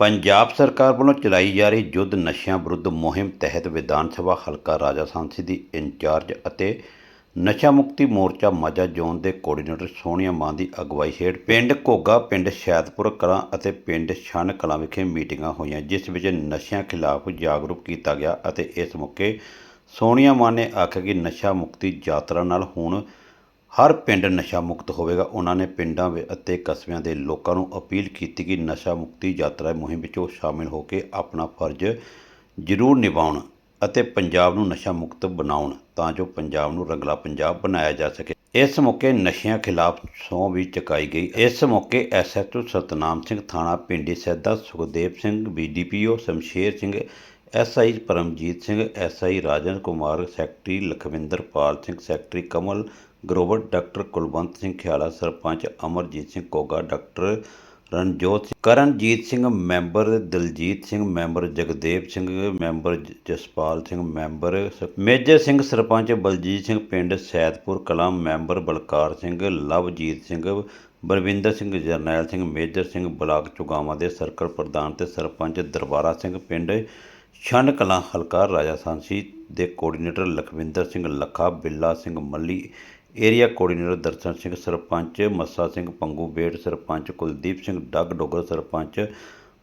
ਪੰਜਾਬ ਸਰਕਾਰ ਵੱਲੋਂ ਚਲਾਈ ਜਾ ਰਹੀ ਯੁੱਧ ਨਸ਼ਿਆਂ ਵਿਰੁੱਧ ਮੁਹਿੰਮ ਤਹਿਤ ਵਿਧਾਨ ਸਭਾ ਹਲਕਾ ਰਾਜਾ ਸਾਂਸੀ ਦੀ ਇੰਚਾਰਜ ਅਤੇ ਨਸ਼ਾ ਮੁਕਤੀ ਮੋਰਚਾ ਮਾਝਾ ਜ਼ੋਨ ਦੇ ਕੋਆਰਡੀਨੇਟਰ ਸੋਨੀਆ ਮਾਨ ਦੀ ਅਗਵਾਈ ਹੇਠ ਪਿੰਡ ਘੋਗਾ, ਪਿੰਡ ਸ਼ੈਦਪੁਰ ਕਲਾਂ ਅਤੇ ਪਿੰਡ ਛੰਨ ਕਲਾਂ ਵਿਖੇ ਮੀਟਿੰਗਾਂ ਹੋਈਆਂ, ਜਿਸ ਵਿੱਚ ਨਸ਼ਿਆਂ ਖਿਲਾਫ ਜਾਗਰੂਕ ਕੀਤਾ ਗਿਆ ਅਤੇ ਇਸ ਮੌਕੇ ਸੋਨੀਆ ਮਾਨ ਨੇ ਆਖਿਆ ਕਿ ਨਸ਼ਾ ਮੁਕਤੀ ਯਾਤਰਾ ਨਾਲ ਹੁਣ ਹਰ ਪਿੰਡ ਨਸ਼ਾ ਮੁਕਤ ਹੋਵੇਗਾ। ਉਹਨਾਂ ਨੇ ਪਿੰਡਾਂ ਅਤੇ ਕਸਬਿਆਂ ਦੇ ਲੋਕਾਂ ਨੂੰ ਅਪੀਲ ਕੀਤੀ ਕਿ ਨਸ਼ਾ ਮੁਕਤੀ ਯਾਤਰਾ ਮੁਹਿੰਮ ਵਿੱਚ ਉਹ ਸ਼ਾਮਿਲ ਹੋ ਕੇ ਆਪਣਾ ਫਰਜ਼ ਜ਼ਰੂਰ ਨਿਭਾਉਣ ਅਤੇ ਪੰਜਾਬ ਨੂੰ ਨਸ਼ਾ ਮੁਕਤ ਬਣਾਉਣ ਤਾਂ ਜੋ ਪੰਜਾਬ ਨੂੰ ਰੰਗਲਾ ਪੰਜਾਬ ਬਣਾਇਆ ਜਾ ਸਕੇ। ਇਸ ਮੌਕੇ ਨਸ਼ਿਆਂ ਖਿਲਾਫ ਸਹੁੰ ਵੀ ਚੁਕਾਈ ਗਈ। ਇਸ ਮੌਕੇ ਐਸਐਚਓ ਸਤਨਾਮ ਸਿੰਘ ਥਾਣਾ Pindi Saida Sukhdev Singh BDPO Shamsher Singh SI Paramjit Singh SI Rajan Kumar, secretary Lakhwinder Pal Singh, secretary Kamal Grover doctor Kulwant Singh Khiala sarpanch Amarjit Singh Koga doctor Ranjot Singh, Karanjit Singh member Daljit Singh member Jagdev Singh member Jaspal Singh member ਸ- Major Singh sarpanch Baljit Singh ਪਿੰਡ Saidpur Kalan member Balkar Singh Lovejit Singh Barwinder Singh Jarnail Singh Major Singh block Chugawan ਦੇ circle ਪ੍ਰਧਾਨ ਤੇ ਸਰਪੰਚ ਦਰਬਾਰਾ ਸਿੰਘ ਪਿੰਡ ਛੰਨ ਕਲਾਂ ਹਲਕਾ ਰਾਜਾ ਸਾਂਸੀ ਦੇ coordinator Lakhwinder Singh Lakha Billa Singh Malli area coordinator Darshan Singh, sarpanch Massa Singh, Pangu Ber sarpanch Kuldeep Singh, Dagg Dogar, sarpanch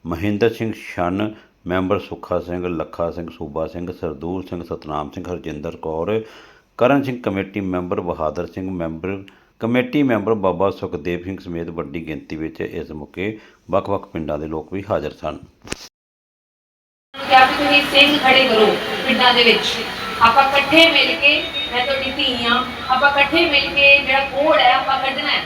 Mahinder Singh Chhann, member Sukha Singh, Lakha Singh, Suba Singh, Sardul Singh, Satnam Singh, Harjinder Kaur, Karan Singh committee member Bahadar Singh, member committee member Baba Sukhdev Singh ਸਮੇਤ ਵੱਡੀ ਗਿਣਤੀ ਵਿੱਚ ਇਸ ਮੌਕੇ ਵੱਖ-ਵੱਖ ਪਿੰਡਾਂ ਦੇ ਲੋਕ ਵੀ ਹਾਜ਼ਰ ਸਨ। ਕਿਹਾ ਤੁਸੀਂ ਸਿੰਘ ਖੜੇ ਕਰੋ ਪਿੰਡਾਂ ਦੇ ਵਿੱਚ। ਆਪਾਂ ਇਕੱਠੇ ਮਿਲ ਕੇ, ਮੈਂ ਤੁਹਾਡੀ ਧੀ ਹਾਂ, ਆਪਾਂ ਇਕੱਠੇ ਮਿਲ ਕੇ ਜਿਹੜਾ ਕੋਡ ਹੈ, ਆਪਾਂ ਕੱਢਣਾ ਹੈ।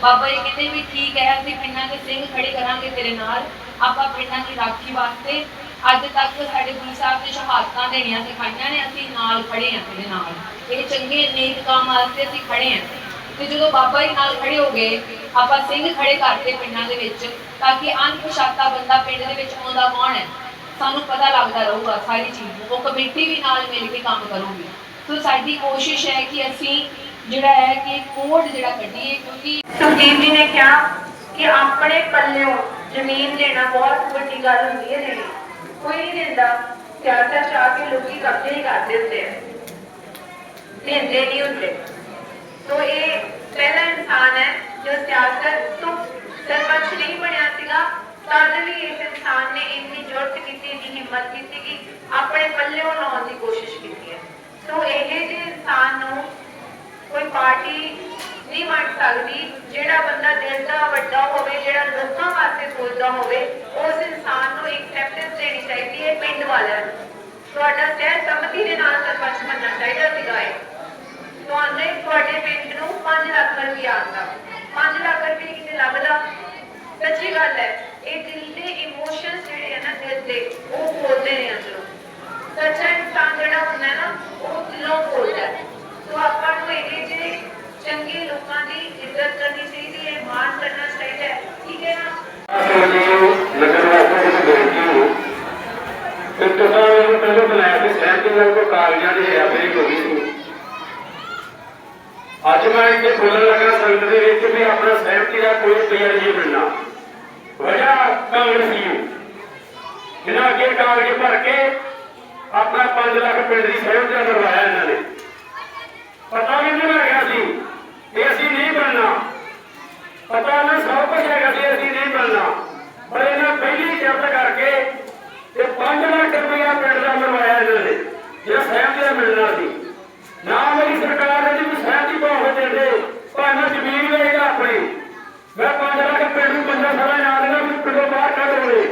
ਬਾਬਾ ਜੀ ਕਹਿੰਦੇ ਵੀ ਠੀਕ ਹੈ, ਅਸੀਂ ਪਿੰਡਾਂ ਦੇ ਸਿੰਘ ਖੜੇ ਕਰਾਂਗੇ ਤੇਰੇ ਨਾਲ। ਆਪਾਂ ਪਿੰਡਾਂ ਦੀ ਰਾਖੀ ਵਾਸਤੇ ਅੱਜ ਤੱਕ ਸਾਡੇ ਗੁਰੂ ਸਾਹਿਬ ਨੇ ਸ਼ਹਾਦਤਾਂ ਦੇਣੀਆਂ ਸਿਖਾਈਆਂ ਨੇ, ਅਸੀਂ ਨਾਲ ਖੜੇ ਹਾਂ ਤੇਰੇ ਨਾਲ। ਇਹ ਚੰਗੇ ਨੇਕ ਕੰਮ ਵਾਸਤੇ ਅਸੀਂ ਖੜੇ ਹਾਂ। ਤੇ ਜਦੋਂ ਬਾਬਾ ਜੀ ਨਾਲ ਖੜੇ ਹੋ ਗਏ, ਆਪਾਂ ਸਿੰਘ ਖੜੇ ਕਰਤੇ ਪਿੰਡਾਂ ਦੇ ਵਿੱਚ, ਤਾਂ ਕਿ ਅਣਪਛਾਤਾ ਬੰਦਾ ਪਿੰਡ ਦੇ ਵਿੱਚ ਆਉਂਦਾ ਕੌਣ ਹੈ? ਸਾਨੂੰ ਪਤਾ ਲੱਗਦਾ ਰਹੂਗਾ ਸਾਰੀ ਚੀਜ਼ ਉਹ ਕਮੇਟੀ ਵੀ ਨਾਲ ਮਿਲ ਕੇ ਕੰਮ ਕਰੂਗੀ। ਸੋ ਸਾਡੀ ਕੋਸ਼ਿਸ਼ ਹੈ ਕਿ ਅਸੀਂ ਜਿਹੜਾ ਹੈ ਕਿ ਕੋਡ ਜਿਹੜਾ ਕੱਢੀਏ, ਕਿਉਂਕਿ ਸੁਖਦੀਪ ਜੀ ਨੇ ਕਿਹਾ ਕਿ ਆਪਣੇ ਪੱਲਿਓਂ ਜ਼ਮੀਨ ਦੇਣਾ ਬਹੁਤ ਵੱਡੀ ਗੱਲ ਹੁੰਦੀ ਹੈ ਜਿਹੜੀ। ਕੋਈ ਨਹੀਂ ਦਿੰਦਾ। ਸਿਆਸਤ ਚ ਆ ਕੇ ਲੋਕੀ ਕਬਜ਼ੇ ਹੀ ਕਰ ਦਿੰਦੇ ਆ। ਦਿੰਦੇ ਨਹੀਂ ਹੁੰਦੇ। ਸੋ ਇਹ ਪਹਿਲਾ ਇਨਸਾਨ ਹੈ ਜੋ ਸਿਆਸਤ ਤੋਂ ਸਰਪੰਚ ਨਹੀਂ ਬਣਿਆ ਸੀਗਾ, ਤਦ ਵੀ ਇਸ ਇਨਸਾਨ ਨੇ ਇੰਨੀ ਜੁਰਤ ਕੀਤੀ ਇੰਨੀ ਆਪਣੇ ਪੱਲਿਓਂ ਲਾਉਣ ਦੀ ਕੋਸ਼ਿਸ਼ ਕੀਤੀ ਹੈ। ਸੋ ਇਹ ਜਿਹੇ ਇਨਸਾਨ ਨੂੰ ਕੋਈ ਪਾਰਟੀ ਨਹੀਂ ਬਣ ਸਕਦੀ, ਜਿਹੜਾ ਬੰਦਾ ਦਿਲ ਦਾ ਵੱਡਾ ਹੋਵੇ, ਜਿਹੜਾ ਲੋਕਾਂ ਵਾਸਤੇ ਸੋਚਦਾ ਹੋਵੇ, ਉਸ ਇਨਸਾਨ ਨੂੰ ਐਕਸੈਪਟੈਂਸ ਦੇਣੀ ਚਾਹੀਦੀ ਹੈ ਪਿੰਡ ਵਾਲਿਆਂ ਨੂੰ। ਤੁਹਾਡਾ ਸਹਿ ਸੰਮਤੀ ਦੇ ਨਾਲ ਸਰਪੰਚ ਬਣਨਾ ਚਾਹੀਦਾ ਸੀਗਾ ਇਹ ਤੁਹਾਨੂੰ ਤੁਹਾਡੇ ਪਿੰਡ ਨੂੰ 5 ਲੱਖ ਰੁਪਇਆ ਆਉਂਦਾ 5 ਲੱਖ ਰੁਪਏ ਕਿਤੇ ਲੱਭਦਾ ਸੱਚੀ ਗੱਲ ਹੈ ਇਹ ਦਿਲ ਦੇ ਇਮੋਸ਼ਨਸ ਜਿਹੜੇ ਆ ਨਾ ਦਿਲ ਦੇ ਉਹ ਬੋਲਦੇ ਨੇ ਅੰਦਰੋਂ ਸੱਚਾ ਇਨਸਾਨ ਜਿਹੜਾ ਹੁੰਦਾ ਹੈ ਨਾ ਉਹ ਦਿਲੋਂ ਬੋਲਦਾ ਹੈ ਸੋ ਆਪਾਂ ਨੂੰ ਇਹ ਜਿਹੇ ਚੰਗੇ ਲੋਕਾਂ ਦੀ ਇੱਜ਼ਤ ਕਰਨੀ ਚਾਹੀਦੀ ਹੈ ਮਾਣ ਕਰਨਾ ਚਾਹੀਦਾ ਹੈ ਠੀਕ ਹੈ ਨਾ ਇੰਤਜ਼ਾਮ ਨੂੰ ਪਹਿਲਾਂ ਬਣਾਇਆ ਸੀ ਸਹਿਮਤੀ ਨਾਲ ਕੋ ਕਾਗਜ਼ਾਂ ਦੀ ਹੈਰਾਨੀ ਹੋ ਗਈ ਸੀ ਅੱਜ ਮੈਂ ਇੱਥੇ ਬੋਲਣ ਲੱਗਾ ਸੰਗਤ ਦੇ ਵਿੱਚ ਵੀ ਆਪਣਾ ਸਹਿਮਤੀ ਦਾ ਕੋਈ ਪੇੜ ਨਹੀਂ ਮਿਲਣਾ ਵਜ੍ਹਾ ਕਾਂਗਰਸੀ ਜਿਨ੍ਹਾਂ ਅੱਗੇ ਕਾਗਜ਼ ਭਰ ਕੇ ਆਪਣਾ 5 ਲੱਖ ਪਿੰਡ ਦੀ ਸਹਿਮਤੀ ਦਾ ਕਰਵਾਇਆ ਇਹਨਾਂ ਨੇ ਪਤਾ ਵੀ ਨਹੀਂ ਲੱਗਿਆ ਸੀ ਕਿ ਅਸੀਂ ਨਹੀਂ ਬਣਨਾ ਪਤਾ ਨਾ ਸਭ ਕੁਝ ਹੈਗਾ ਸੀ ਅਸੀਂ ਨਹੀਂ ਬਣਨਾ ਪਰ ਇਹਨਾਂ ਪਹਿਲੀ ਸ਼ਰਤ ਕਰਕੇ ਤੇ 5 ਲੱਖ ਰੁਪਇਆ ਪਿੰਡ ਦਾ ਮਰਵਾਇਆ ਇਹਨਾਂ ਨੇ ਜਿਹੜਾ ਸਹਿਮਤੀ ਦਾ ਮਿਲਣਾ ਸੀ ਨਾ ਮੇਰੀ ਸਰਕਾਰ ਨੇ ਜੀ ਕੋਈ ਸਹਿਮਤੀ ਭਾਵੇਂ ਦਿੰਦੇ ਭਾਵੇਂ ਜ਼ਮੀਨ ਵੇਚਦਾ ਆਪਣੀ ਮੈਂ 5 ਲੱਖ ਪਿੰਡ ਨੂੰ ਪੰਜਾਂ ਸਾਲਾਂ ਯਾਦ ਨਾ ਵੀ ਪਿੰਡੋਂ ਬਾਹਰ ਕੱਢ ਹੋਵੇ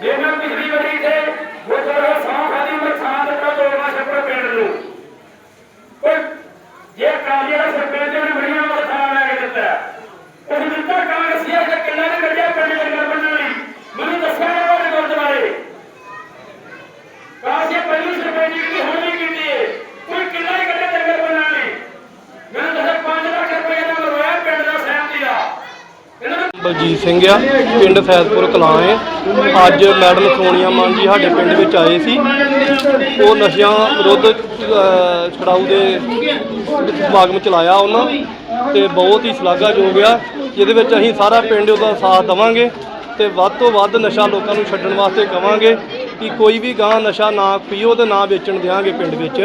ਜੇ ਮੈਂ ਪਿਛਲੀ ਵਾਰੀ ਤੇ ਗੁਰਦੁਆਰਾ ਸਾਹ ਖਾਦੀ ਮੈਂ ਥਾਂ ਦਿੱਤਾ ਤੋੜਨਾ ਛੱਪੜ ਪਿੰਡ ਨੂੰ ਪਰ ਜੇ ਕਾਲੀ ਸਰਪੰਚ ਨੇ ਬੜੀਆਂ ਵਾਰ ਲੈ ਕੇ ਦਿੱਤਾ ਉਹ ਦਿੱਤਾ ਕਾਂਗਰਸੀਆ ਦੇ ਕਿੰਨਾ ਨੇ ਕੱਢਿਆ ਪਿੰਡ ਲੰਗਰ ਬਣਨ ਲਈ ਮੈਨੂੰ ਦੱਸਿਆ ਨਾ ਉਹਦੇ ਗੁਰਦੁਆਰੇ ਕਾਸੇ ਪਹਿਲੀ ਸਰਪੰਚ ਦੀ ਹੁਣ ਨਹੀਂ ਕੀਤੀ ਹੈ ਕੋਈ ਕਿੰਨਾ ਹੀ ਕੱਢਿਆ ਲੰਗਰ ਬਣਨ ਲਈ ਮੈਨੂੰ ਦੱਸਿਆ 5 ਲੱਖ ਰੁਪਏ ਦਾ ਮਰਵਾਇਆ ਪਿੰਡ ਦਾ ਸਹਿਮਤੀ ਦਾ ਇਹਨਾਂ ਨੂੰ ਬਲਜੀਤ ਸਿੰਘ ਆ ਪਿੰਡ ਫੈਜ਼ਪੁਰ ਕਲਾਂ ਹੈ ਅੱਜ ਮੈਡਮ ਸੋਨੀਆ ਮਾਨ ਜੀ ਸਾਡੇ ਪਿੰਡ ਵਿੱਚ ਆਏ ਸੀ। ਉਹ ਨਸ਼ਿਆਂ ਵਿਰੁੱਧ ਅਹ, ਛਡਾਊ ਦੇ ਸਮਾਗਮ ਚਲਾਇਆ ਉਹਨਾਂ। ਤੇ ਬਹੁਤ ਹੀ ਸ਼ਲਾਘਾਯੋਗ ਆ। ਜਿਹਦੇ ਵਿੱਚ ਅਸੀਂ ਸਾਰਾ ਪਿੰਡ ਉਹਦਾ ਸਾਥ ਦੇਵਾਂਗੇ ਤੇ ਵੱਧ ਤੋਂ ਵੱਧ ਨਸ਼ਾ ਲੋਕਾਂ ਨੂੰ ਛੱਡਣ ਵਾਸਤੇ ਕਵਾਂਗੇ ਕਿ ਕੋਈ ਵੀ ਗਾਂ ਨਸ਼ਾ ਨਾ ਪੀਓ ਤੇ ਨਾ ਵੇਚਣ ਦਿਆਂਗੇ ਪਿੰਡ ਵਿੱਚ।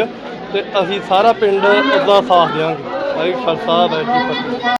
ਤੇ ਅਸੀਂ ਸਾਰਾ ਪਿੰਡ ਉਹਦਾ ਸਾਥ ਦਿਆਂਗੇ ਵਾਹਿਗੁਰੂ ਖਾਲਸਾ ਵਾਹਿਗੁਰੂ ਜੀ